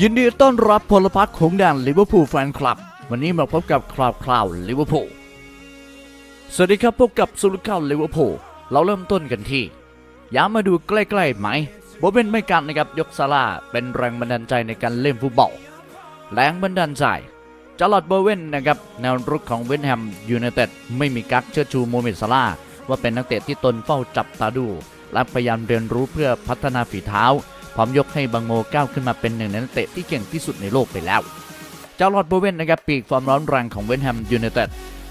ยินดีต้อนรับพลพรรคของแดนลิเวอร์พูลแฟนคลับ วันนี้มาพบกับคราวคราวลิเวอร์พูลสวัสดีครับพบกับสุลข่าวลิเวอร์พูลเราเริ่มต้นกันที่ย้ามาดูใกล้ๆไหมโบเบนไม่กันนะครับยกซาร่าเป็นแรงบันดาลใจในการเล่นฟุตบอลแรงบันดาลใจจาร์ลอตเบอร์เวนนะครับแนวรุกของเวนแฮมยูไนเต็ดไม่มีกักเชิดชูโมเมดซาร่าว่าเป็นนักเตะที่ตนเฝ้าจับตาดูและพยายามเรียนรู้เพื่อพัฒนาฝีเท้า พร้อมยกให้บังโมก้าวขึ้นมาเป็นหนึ่งในนักเตะที่เก่งที่สุดในโลกไปแล้ว เจ้าลอดโบเวนนะครับปีกฟอร์มร้อนแรงของเวนแฮมยูไนเต็ด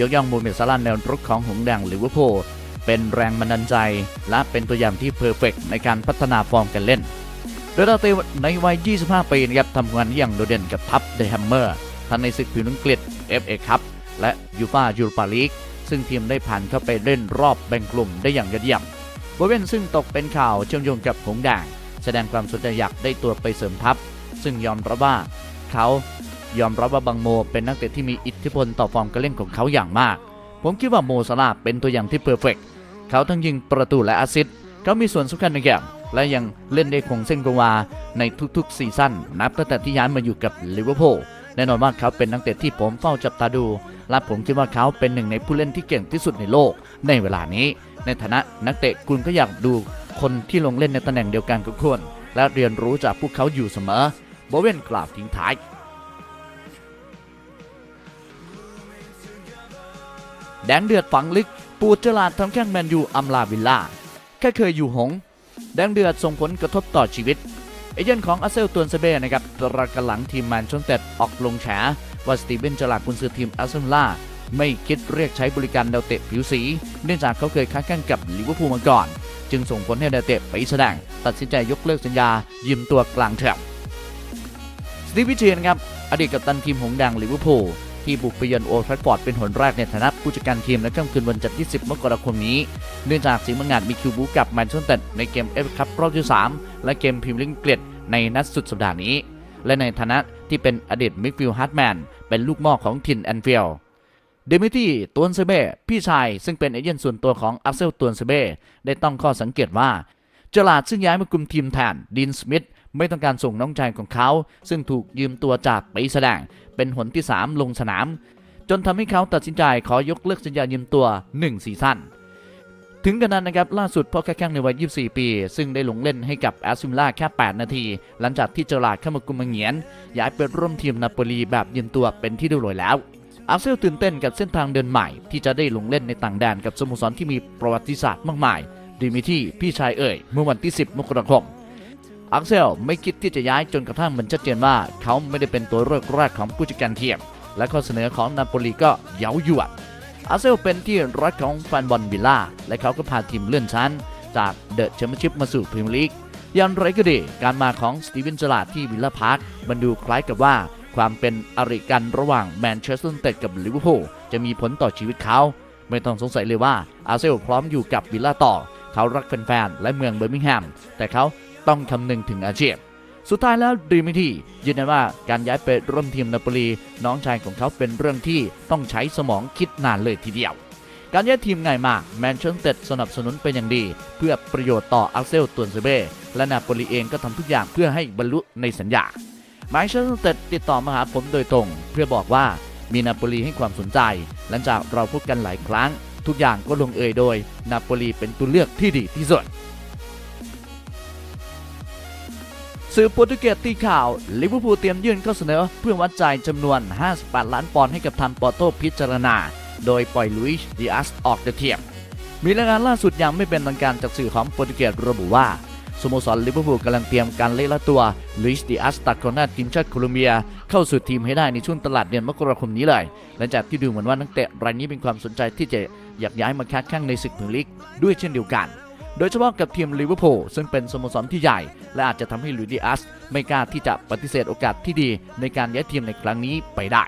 ยกย่องโมเมดซาร่าแนวรุกของหงแดงลิเวอร์พูลเป็นแรงบันดาลใจ และเป็นตัวอย่างที่เพอร์เฟกในการพัฒนาฟอร์มการเล่น โดยดาวเตะในวัย 25 ปีนะครับทำงานอย่างโดดเด่นกับทัพเดอะแฮมเมอร์ทั้งในศึกผิวน้ำอังกฤษ FA คัพและยูฟายูโรปาลีกซึ่งทีมได้ผ่านเข้าไปเล่นรอบแบ่งกลุ่มได้อย่างยอดเยี่ยมโบเวนซึ่งตกเป็นข่าวเชื่อมโยงกับหงส์แดง ดงความสนใจอยากได้ตัวไปเสริมทัพ ซึ่งยอมรับว่าเขายอมรับว่าบังโมเป็นนักเตะที่มีอิทธิพลต่อฟอร์มการเล่นของเขาอย่างมาก ผมคิดว่าโมซาลาเป็นตัวอย่างที่เพอร์เฟกต์เขาทั้งยิงประตูและแอสซิสเขามีส่วนสำคัญในเกมและยังเล่นได้คงเส้นกวาในทุกๆซีซั่นนับตั้งแต่ที่ย้ายมาอยู่กับลิเวอร์พูลแน่นอนว่าเขาเป็นนักเตะที่ผมเฝ้าจับตาดู และผมคิดว่าเขาเป็นหนึ่งในผู้เล่นที่เก่งที่สุดในโลก ในเวลานี้ ในฐานะนักเตะคุณก็อยากดู คนที่ลงเล่นในตำแหน่งเดียวกันกับคุณและเรียนรู้จากพวกเขาอยู่เสมอโบเวนกล่าวทิ้งท้ายแดงเดือดฝังลึก ปูดจลาดทำแข้งแมนยูอัมลาวิลล่าแค่เคยอยู่หง แดงเดือดส่งผลกระทบต่อชีวิต เอเย่นของอาเซลตวนเซเบ้นะครับตระกหลังทีมแมนเชสเตอร์ออกลงแฉว่าสตีเวนเจลาดกุนซือทีมอาร์เซนอลล่าไม่คิดเรียกใช้บริการดาวเตะผิวสี เนื่องจากเขาเคยค้าแข่งกับลิเวอร์พูลมาก่อน จึงส่งผลให้ดาเตะไปแสดง ตัดสินใจยกเลิกสัญญา ยืมตัวกลางแถบสตีฟวิเชียนครับอดีตกัปตันทีมหงส์แดงลิเวอร์พูลที่บุกไปเยือนโอลด์แทราฟฟอร์ดเป็นหนแรกในฐานะผู้จัดการทีมในค่ำคืนวันจันทร์ที่ 10 มกราคมนี้ เนื่องจากสีมังงาดมีคิวบูกับแมนเชสเตอร์ในเกมเอฟคัพรอบที่ 3 และเกมพรีเมียร์ลีกอังกฤษในนัดสุดสัปดาห์นี้ และในฐานะที่เป็นอดีตมิดฟิลด์ฮาร์ดแมนเป็นลูกม่อของทินแอนฟิลด์ เดมิตี้ตวนเซเบ้พี่ชาย ซึ่งเป็นเอเย่นส่วนตัวของอัฟเซลตวนเซเบ้ได้ต้องข้อสังเกตว่าเจลาดซึ่งย้ายมาคุมทีมแทนดินสมิธไม่ต้องการส่งน้องชายของเขา ซึ่งถูกยืมตัวจากไปแสดง เป็นหนที่ 3 ลงสนาม จนทำให้เขาตัดสินใจขอยกเลิกสัญญายืมตัว1ซีซั่นถึงกันนั้นนะครับ ล่าสุดพ่อแค่แข้งในวัย 24 ปี ซึ่งได้ลงเล่นให้กับแอสซิมล่าแค่ 8 นาที หลังจากที่เจอราร์ดเข้ามากุมมังเงียน ย้ายไปร่วมทีมนาโปลีแบบยืมตัวเป็นที่เรียบร้อยแล้ว อาร์เซนอลตื่นเต้นกับเส้นทางเดินใหม่ ที่จะได้ลงเล่นในต่างแดนกับสโมสรที่มีประวัติศาสตร์มากมายดิมิที่พี่ชายเอ่ยเมื่อวันที่ 10 มกราคมอักเซลไม่คิดที่จะย้ายจนกระทั่งมันชัดเจนว่า เขาไม่ได้เป็นตัวเลือกแรกของผู้จัดการทีมและข้อเสนอของนาโปลีก็เย้ายวนอาร์เซลเป็นที่รักของแฟนบอลวิลล่าและเขาก็พาทีมเลื่อนชั้น จากเดอะแชมเปี้ยนชิพมาสู่พรีเมียร์ลีกอย่างไรก็ดี การมาของสตีเวนจลาดที่วิลล่าพาร์คมันดูคล้ายกับว่า ความเป็นอริกันระหว่างแมนเชสเตอร์ยูไนเต็ดกับลิเวอร์พูลจะมีผลต่อชีวิตเขา ไม่ต้องสงสัยเลยว่าอาเซลพร้อมอยู่กับวิลล่าต่อ เขารักแฟนๆ และเมืองเบอร์มิงแฮม แต่เขาต้องคำนึงถึงอาชีพ สุดท้ายแล้วดีมิทียืนยันว่าการย้ายไปร่วมทีมนาโปลีน้องชายของเขาเป็นเรื่องที่ต้องใช้สมองคิดนานเลยทีเดียวการย้ายทีมง่ายมากแมนเชสเตอร์สนับสนุนเป็นอย่างดี เพื่อประโยชน์ต่ออักเซลตัวนเซเบ้และนาโปลีเองก็ทำทุกอย่างเพื่อให้บรรลุในสัญญา แมนเชสเตอร์ติดต่อมาหาผมโดยตรง เพื่อบอกว่ามีนาโปลีให้ความสนใจ หลังจากเราพูดกันหลายครั้ง ทุกอย่างก็ลงเอยโดย นาโปลีเป็นตัวเลือกที่ดีที่สุดสื่อโปรตุเกสตีข่าวลิเวอร์พูลเตรียมยื่นข้อเสนอเพื่อวัดใจจำนวน 58 ล้านปอนด์ให้กับทางปอร์โตพิจารณา โดยปล่อยลุยส์ดิอัสออกจากทียมมีรายงานล่าสุดยังไม่เป็นทางการจากสื่อของโปรตุเกสระบุว่า สโมสรลิเวอร์พูลกำลังเตรียมการเล่ละตัวลุยส์ดิอัสตัดกอนาทีมชาติโคลอมเบีย เข้าสู่ทีมให้ได้ในช่วงตลาดเดือนมกราคมนี้เลย หลังจากที่ดูเหมือนว่านักเตะรายนี้เป็นความสนใจที่จะอยากย้ายมาค้าแข่งในศึกพรีเมียร์ลีกด้วยเช่นเดียวกัน โดยเฉพาะกับทีมลิเวอร์พูลซึ่งเป็นสโมสรที่ใหญ่ และอาจจะทำให้ลุยดิอัสไม่กล้าที่จะปฏิเสธโอกาสที่ดีในการย้ายทีมในครั้งนี้ไปได้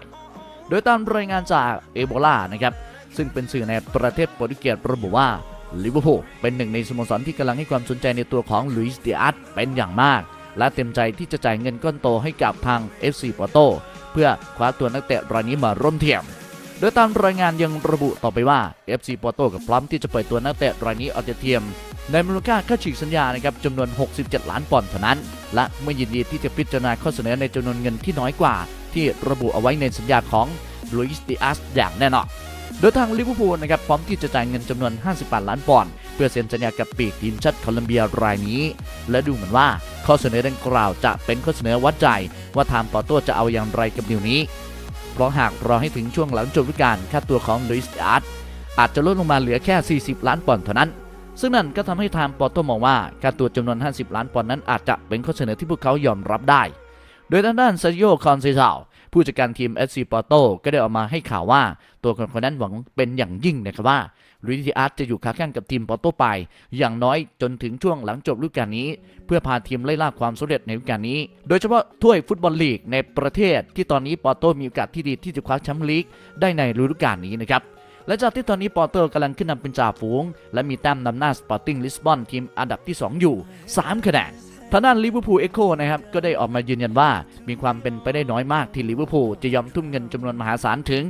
โดยตามรายงานจากเอโบลานะครับซึ่งเป็นสื่อในประเทศโปรตุเกสระบุว่า ลิเวอร์พูลเป็นหนึ่งในสโมสรที่กำลังให้ความสนใจในตัวของลุยส์ดิอัสเป็นอย่างมาก และเต็มใจที่จะจ่ายเงินก้อนโตให้กับทาง FC ปอร์โตเพื่อคว้าตัวนักเตะรายนี้มาร่วมเทียม โดยตามรายงานยังระบุต่อไปว่า FC Porto กับพร้อมที่จะเปิดตัวนักเตะรายนี้ออกจากเทียม ในมูลค่าค่าฉีกสัญญานะครับจำนวน 67 ล้านปอนด์เท่านั้น และไม่ยินดีที่จะพิจารณาข้อเสนอในจำนวนเงินที่น้อยกว่า ที่ระบุเอาไว้ในสัญญาของลุยส์ดิอาสอย่างแน่นอน โดยทางลิเวอร์พูลนะครับพร้อมที่จะจ่ายเงินจำนวน 58 ล้านปอนด์เพื่อเซ็นสัญญากับปีกทีมชาติโคลัมเบียรายนี้ และดูเหมือนว่าข้อเสนอดังกล่าวจะเป็นข้อเสนอวัดใจ ว่าทางปอร์โตจะเอาอย่างไรกับดีลนี้ เพราะหากรอให้ถึงช่วงหลังจบฤดูกาลค่าตัวของลุยส์ดิอาสอาจจะลดลงมาเหลือแค่ 40 ล้านปอนด์เท่านั้น ซึ่งนั่นก็ทำให้ทางปอร์โตมองว่าค่าตัวจำนวน 50 ล้านปอนด์นั้นอาจจะเป็นข้อเสนอที่พวกเขายอมรับได้ โดยทางด้านซาโยคอนเซซา ผู้จัดการทีม SC ปอร์โตก็ได้ออกมาให้ข่าวว่าตัวคนคนนั้นหวังเป็นอย่างยิ่งนะครับว่าลุยดิอาร์ตจะอยู่ค้าแข่งกับทีมปอร์โตไป อย่างน้อยจนถึงช่วงหลังจบฤดูกาลนี้ เพื่อพาทีมไล่ล่าความสำเร็จในฤดูกาลนี้ โดยเฉพาะถ้วยฟุตบอลลีกในประเทศ ที่ตอนนี้ปอร์โตมีโอกาสที่ดีที่จะคว้าแชมป์ลีกได้ในฤดูกาลนี้นะครับและจากที่ตอนนี้ปอร์โตอร์กำลังขึ้นนำเป็นจ่าฝูง และมีแต้มนำหน้าสปอร์ติ้งลิสบอนทีมอันดับที่ 2 อยู่ 3 คะแนน ทางด้านลิเวอร์พูลเอ็กโคนะครับก็ได้ออกมายืนยันว่ามีความเป็นไปได้น้อยมากที่ลิเวอร์พูลจะยอมทุ่มเงินจำนวนมหาศาลถึง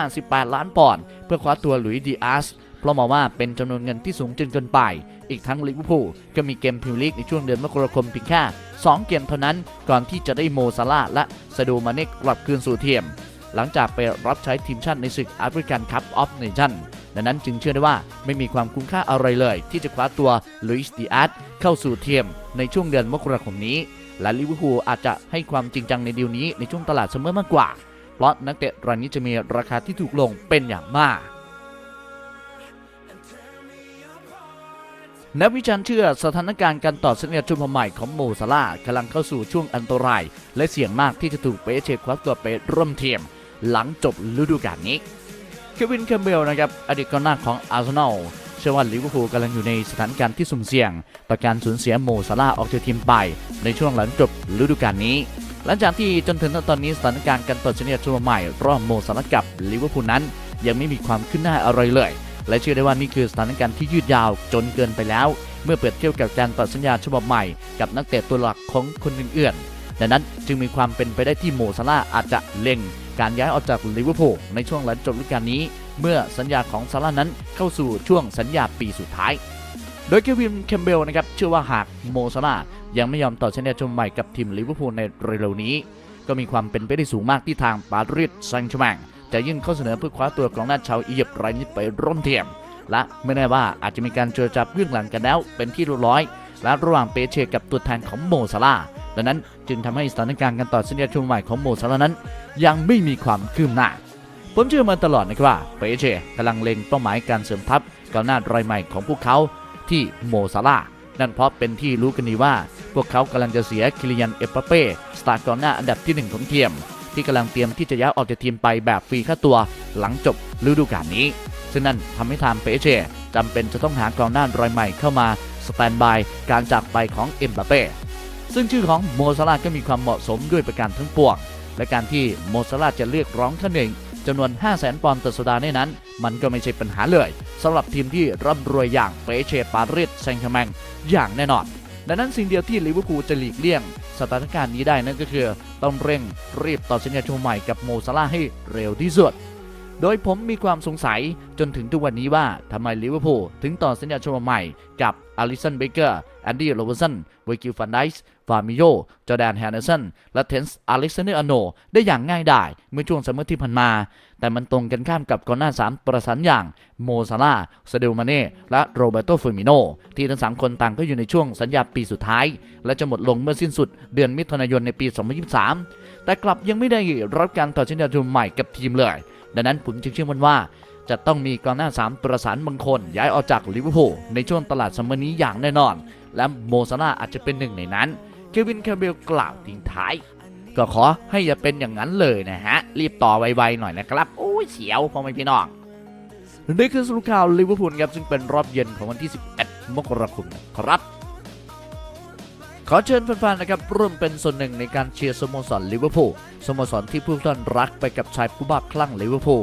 58 ล้านปอนด์เพื่อคว้าตัวหลุยส์ดีอาสเพราะมองว่าเป็นจำนวนเงินที่สูงจนเกินไป อีกทั้งลิเวอร์พูลก็มีเกมพรีเมียร์ลีกในช่วงเดือนมกราคมเพียงแค่2เกมเท่านั้นก่อนที่จะได้โมซาลาและซาโดมาเนกกลับคืนสู่ทีมหลังจากไปรับใช้ทีมชาติในศึกแอฟริกันคัพออฟเนชั่น ดังนั้นจึงเชื่อได้ว่าไม่มีความคุ้มค่าอะไรเลย ที่จะคว้าตัวลุยส์ดิอาร์ตเข้าสู่เทียมในช่วงเดือนมกราคมนี้ และลิเวอร์พูลอาจจะให้ความจริงจังในดีลนี้ในช่วงตลาดเสมอมากกว่า เพราะนักเตะรายนี้จะมีราคาที่ถูกลงเป็นอย่างมากนักวิจารณ์เชื่อสถานการณ์การต่อสัญญาชุมใหม่ของโมซาลากำลังเข้าสู่ช่วงอันตราย และเสี่ยงมากที่จะถูกเปเชคว้าตัวไปร่วมทีมหลังจบฤดูกาลนี้ เควินแคมเบลนะครับอดีตกองหน้าของอาร์เซนอลเชื่อว่าลิเวอร์พูลกำลังอยู่ในสถานการณ์ที่สุ่มเสี่ยง ต่อการสูญเสียโมซาลาออกจากทีมไป ในช่วงหลังจบฤดูกาลนี้ หลังจากที่จนถึงตอนนี้สถานการณ์การต่อสัญญาชุดใหม่รอบโมซาลากับลิเวอร์พูลนั้น ยังไม่มีความขึ้นหน้าอะไรเลย และเชื่อได้ว่านี่คือสถานการณ์ที่ยืดยาวจนเกินไปแล้ว เมื่อเปรียบเทียบกับการต่อสัญญาฉบับใหม่กับนักเตะตัวหลักของคนอื่นๆดังนั้นจึงมีความเป็นไปได้ที่โมซาลาอาจจะเล็ง การย้ายออกจากลิเวอร์พูลในช่วงหลังจบฤดูกาลนี้ เมื่อสัญญาของซาร่านั้นเข้าสู่ช่วงสัญญาปีสุดท้าย โดยเควินแคมเบลนะครับเชื่อว่าหากโมซาร่ายังไม่ยอมต่อสัญญาชมใหม่กับทีมลิเวอร์พูลในเร็วๆนี้ ก็มีความเป็นไปได้สูงมากที่ทางปารีสแซงต์แชร์แมงจะยื่นข้อเสนอเพื่อคว้าตัวกองหน้าชาวอียิปต์รายนี้ไปร่วมทีมและไม่แน่ว่าอาจจะมีการเจรจาเบื้องหลังกันแล้วเป็นที่เรียบร้อย และระหว่างเปเชกับตัวแทนของโมซาลา ดังนั้นจึงทำให้สถานการณ์การต่อสัญญาชมใหม่ของโมซาลานั้น ยังไม่มีความคืบหน้า ผมเชื่อมาตลอดนะครับว่าเปเชกำลังเล็งเป้าหมายการเสริมทัพกองหน้ารายใหม่ของพวกเขาที่โมซาลานั่นเพราะเป็นที่รู้กันดีว่า พวกเขากำลังจะเสียคิริยันเอปปาเป้สตาร์กองหน้าอันดับที่หนึ่งของทีมที่กำลังเตรียมที่จะย้ายออกจากทีมไปแบบฟรีค่าตัวหลังจบฤดูกาลนี้ ซึ่งนั่นทำให้ทางเปเชจำเป็นจะต้องหากองหน้ารายใหม่เข้ามาสแตนบายการจากไปของเอ็มบัเป้ ซึ่งชื่อของโมซาลาห์ก็มีความเหมาะสมด้วยประการทั้งปวง และการที่โมซาลาห์จะเรียกร้องท่านหนึ่งจำนวน 5 0 0แสนปอนด์ต่อสัปดาห์ในนั้น มันก็ไม่ใช่ปัญหาเลยสำหรับทีมที่ร่ำรวยอย่างเปเชปารีสแซงต์แชร์แมงอย่างแน่นอน ดังนั้นสิ่งเดียวที่ลิเวอร์พูลจะหลีกเลี่ยง สถานการณ์นี้ได้นั่นก็คือ ต้องเร่งรีบต่อสัญญาชมใหม่กับโมซาลาให้เร็วที่สุด โดยผมมีความสงสัยจนถึงทุกวันนี้ว่าทำไมลิเวอร์พูลถึงต่อสัญญาชมใหม่กับ อลิสันเบเกอร์ แอนดี้โรเบร์สันเวกิลฟันไดส์ฟามิโยจอแดนแฮนเดอร์สัน และเทนส์อเล็กซานเดอร์อโน ได้อย่างง่ายดายเมื่อช่วงซัมเมอร์ที่ผ่านมา แต่มันตรงกันข้ามกับกองหน้า3ประสานอย่างโมซาลาห์ซาเดลมาเน่และโรเบโตฟอร์มิโน ที่ทั้งสามคนต่างก็อยู่ในช่วงสัญญาปีสุดท้าย และจะหมดลงเมื่อสิ้นสุดเดือนมิถุนายนในปี 2023 แต่กลับยังไม่ได้รับการต่อสัญญาชมใหม่กับทีมเลย ดังนั้นผมจึงเชื่อมันว่า จะต้องมีกองหน้า 3 ประสานบางคน ย้ายออกจากลิเวอร์พูลในช่วงตลาดซัมเมอร์นี้อย่างแน่นอน และโมซาลาอาจจะเป็นหนึ่งในนั้น เควินแคมเบลกล่าวทิ้งท้าย ก็ขอให้อย่าเป็นอย่างนั้นเลยนะฮะ รีบต่อไวๆหน่อยนะครับ โอ้ยเสียวพ่อไม่พี่น้องนี่คือสรุปข่าวลิเวอร์พูลครับซึ่งเป็นรอบเย็นของวันที่ 11 มกราคมครับขอเชิญแฟนๆ นะครับร่วมเป็นส่วนหนึ่งในการเชียร์สโมสรลิเวอร์พูลสโมสรที่ผู้ท่านรักไปกับชายผู้บ้าคลั่งลิเวอร์พูล